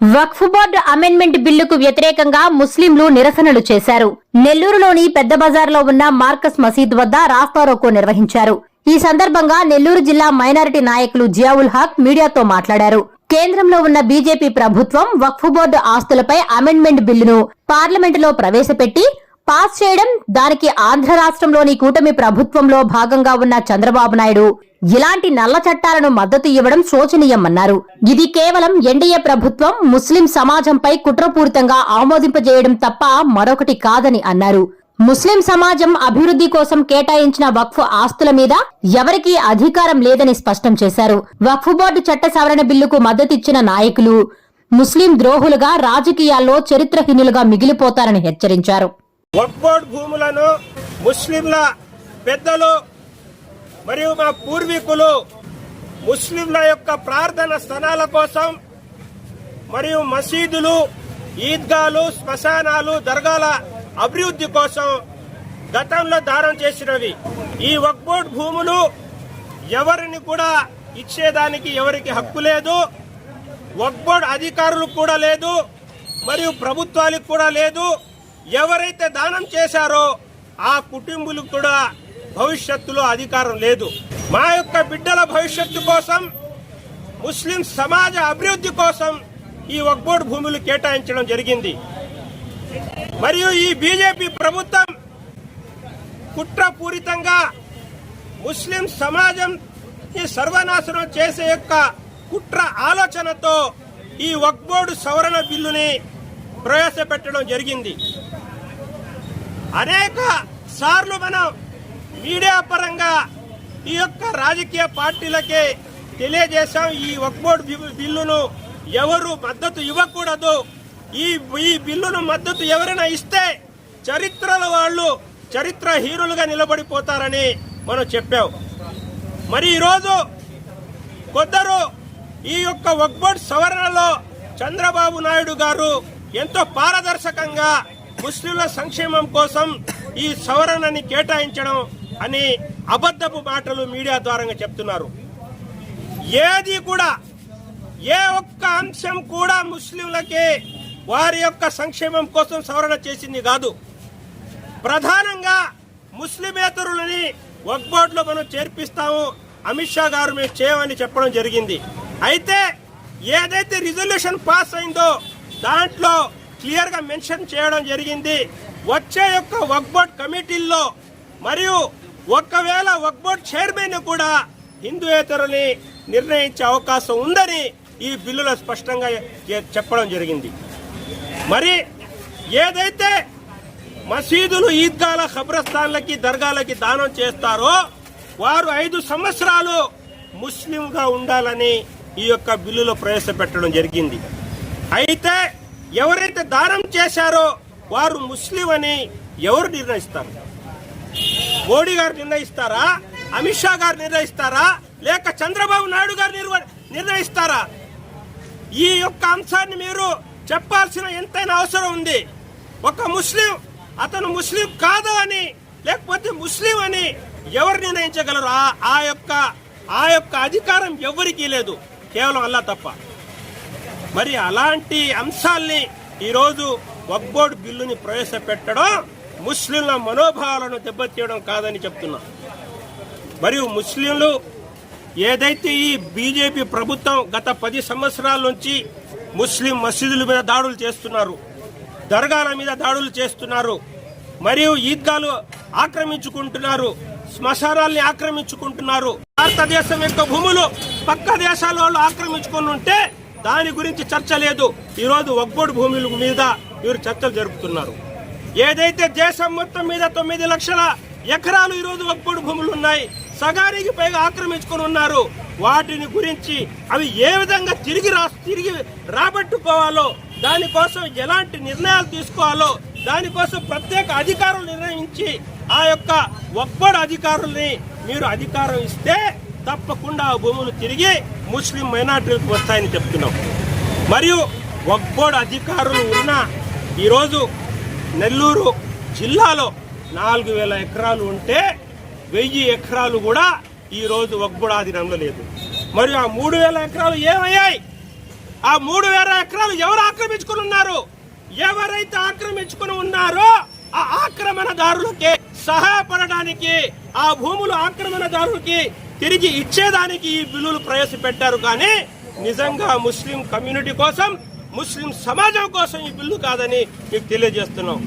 వక్ఫ్ board amendment బిల్లుకు వ్యతిరేకంగా ముస్లింలు నిరసనలు చేశారు. నెల్లూరులోని పెద్ద బజార్లో ఉన్న మార్కస్ మసీద్ వద్ద రాస్తారోకో నిర్వహించారు. ఈ సందర్భంగా నెల్లూరు జిల్లా మైనారిటీ నాయకులు జియావుల్ హక్ మీడియాతో మాట్లాడారు. కేంద్రంలో ఉన్న బీజేపీ ప్రభుత్వం వక్ఫ్ బోర్డు ఆస్తులపై అమెండ్మెంట్ బిల్లును పార్లమెంటులో ప్రవేశపెట్టి పాస్ చేయడం దానికి ఆంధ్ర రాష్ట్రంలోని కూటమి ప్రభుత్వంలో భాగంగా ఉన్న చంద్రబాబు నాయుడు ఇలాంటి నల్ల చట్టాలను మద్దతు ఇవ్వడం శోచనీయమన్నారు. ఇది కేవలం ఎన్డీఏ ప్రభుత్వం ముస్లిం సమాజంపై కుట్రపూరితంగా ఆమోదింపజేయడం తప్ప మరొకటి కాదని అన్నారు. ముస్లిం సమాజం అభివృద్ధి కోసం కేటాయించిన వక్ఫ్ ఆస్తుల మీద ఎవరికీ అధికారం లేదని స్పష్టం చేశారు. వక్ఫ్ బోర్డు చట్ట సవరణ బిల్లుకు మద్దతిచ్చిన నాయకులు ముస్లిం ద్రోహులుగా రాజకీయాల్లో చరిత్రహీనులుగా మిగిలిపోతారని హెచ్చరించారు. వక్బోర్డ్ భూములను ముస్లింల పెద్దలు మరియు మా పూర్వీకులు ముస్లింల యొక్క ప్రార్థన స్థలాల కోసం మరియు మసీదులు ఈద్గాలు శ్మశానాలు దర్గాల అభివృద్ధి కోసం గతంలో దారం చేసినవి. ఈ వక్బోర్డ్ భూములు ఎవరిని కూడా ఇచ్చేదానికి ఎవరికి హక్కు లేదు వక్బోర్డ్ అధికారులకు కూడా లేదు మరియు ప్రభుత్వాలకు కూడా లేదు. ఎవరైతే దానం చేశారో ఆ కుటుంబులకు కూడా భవిష్యత్తులో అధికారం లేదు. మా యొక్క బిడ్డల భవిష్యత్తు కోసం ముస్లిం సమాజ అభివృద్ధి కోసం ఈ వక్బోర్డ్ భూములు కేటాయించడం జరిగింది. మరియు ఈ బీజేపీ ప్రభుత్వం కుట్రపూరితంగా ముస్లిం సమాజం సర్వనాశనం చేసే యొక్క కుట్ర ఆలోచనతో ఈ వక్బోర్డు సవరణ బిల్లుని ప్రవేశపెట్టడం జరిగింది. అనేక సార్లు మనం మీడియా పరంగా ఈ యొక్క రాజకీయ పార్టీలకే తెలియజేశాం. ఈ వక్బోర్డ్ బి- బిల్లును ఎవరు మద్దతు ఇవ్వకూడదు. ఈ ఈ బిల్లును మద్దతు ఎవరైనా ఇస్తే చరిత్రల వాళ్ళు చరిత్ర హీరోలుగా నిలబడిపోతారని మనం చెప్పాం. మరి ఈరోజు కొందరు ఈ యొక్క వక్బోర్డ్ సవరణలో చంద్రబాబు నాయుడు గారు ఎంతో పారదర్శకంగా ముస్లింల సంక్షేమం కోసం ఈ సవరణని కేటాయించడం అని అబద్ధపు మాటలు మీడియా ద్వారా చెప్తున్నారు. ఏది కూడా ఏ ఒక్క అంశం కూడా ముస్లింలకి వారి యొక్క సంక్షేమం కోసం సవరణ చేసింది కాదు. ప్రధానంగా ముస్లిమేతరులని వక్బోర్డులో మనం చేర్పిస్తాము అమిత్ షా గారు మేము చేయమని చెప్పడం జరిగింది. అయితే ఏదైతే రిజల్యూషన్ పాస్ అయిందో దాంట్లో క్లియర్గా మెన్షన్ చేయడం జరిగింది. వచ్చే యొక్క వక్బోర్డ్ కమిటీల్లో మరియు ఒకవేళ వక్బోర్డ్ చైర్మన్ కూడా హిందూయేతరుని నిర్ణయించే అవకాశం ఉందని ఈ బిల్లులో స్పష్టంగా చెప్పడం జరిగింది. మరి ఏదైతే మసీదులు ఈద్గాల ఖబ్రస్థాన్లకి దర్గాలకి దానం చేస్తారో వారు ఐదు సంవత్సరాలు ముస్లింగా ఉండాలని ఈ యొక్క బిల్లులో ప్రవేశపెట్టడం జరిగింది. అయితే ఎవరైతే దానం చేశారో వారు ముస్లిం అని ఎవరు నిర్ణయిస్తారు? మోడీ గారు నిర్ణయిస్తారా? అమిత్ షా గారు నిర్ణయిస్తారా? లేక చంద్రబాబు నాయుడు గారు నిర్వ- నిర్ణయిస్తారా? ఈ యొక్క అంశాన్ని మీరు చెప్పాల్సిన ఎంతైనా అవసరం ఉంది. ఒక ముస్లిం అతను ముస్లిం కాదు అని లేకపోతే ముస్లిం అని ఎవరు నిర్ణయించగలరు? ఆ ఆ యొక్క ఆ యొక్క అధికారం ఎవరికీ లేదు. కేవలం అల్లా తప్ప. మరి అలాంటి అంశాల్ని ఈరోజు వక్బోర్డ్ బిల్లుని ప్రవేశపెట్టడం ముస్లింల మనోభావాలను దెబ్బతీయడం కాదని చెప్తున్నా. మరియు ముస్లింలు ఏదైతే ఈ బీజేపీ ప్రభుత్వం గత పది సంవత్సరాల నుంచి ముస్లిం మసీదుల మీద దాడులు చేస్తున్నారు దర్గాల మీద దాడులు చేస్తున్నారు మరియు ఈద్గాలు ఆక్రమించుకుంటున్నారు శ్మశానాల్ని ఆక్రమించుకుంటున్నారు భారతదేశం యొక్క భూములు పక్క దేశాల వాళ్ళు ఆక్రమించుకొని ఉంటే దాని గురించి చర్చ లేదు. ఈరోజు ఒగ్గోడు భూముల మీద వీరు చర్చలు జరుపుతున్నారు. ఏదైతే దేశం మొత్తం మీద తొమ్మిది లక్షల ఎకరాలు ఈరోజు ఒగ్గోడు భూములు ఉన్నాయి సగానికి పైగా ఆక్రమించుకొని ఉన్నారు. వాటిని గురించి అవి ఏ విధంగా తిరిగి రా తిరిగి రాబట్టుకోవాలో దానికోసం ఎలాంటి నిర్ణయాలు తీసుకోవాలో దానికోసం ప్రత్యేక అధికారులు నిర్ణయించి ఆ యొక్క ఒక్కడు అధికారుల్ని మీరు అధికారం ఇస్తే తప్పకుండా ఆ భూములు తిరిగి ముస్లిం మైనార్టీలకు వస్తాయని చెప్తున్నాం. మరియు ఒక్కోడు అధికారులు ఉన్న ఈరోజు నెల్లూరు జిల్లాలో నాలుగు వేల ఎకరాలు ఉంటే వెయ్యి ఎకరాలు కూడా ఈ రోజు ఒక్కడాధీనంలో లేదు. మరియు ఆ మూడు వేల ఎకరాలు ఏమయ్యాయి? ఆ మూడు వేల ఎకరాలు ఎవరు ఆక్రమించుకుని ఉన్నారు? ఎవరైతే ఆక్రమించుకుని ఉన్నారో ఆ ఆక్రమణదారులకి సహాయపడడానికి ఆ భూములు ఆక్రమణదారులకి తిరిగి ఇచ్చేదానికి ఈ బిల్లులు ప్రవేశపెట్టారు కానీ నిజంగా ముస్లిం కమ్యూనిటీ కోసం ముస్లిం సమాజం కోసం ఈ బిల్లు కాదని మీకు తెలియజేస్తున్నాం.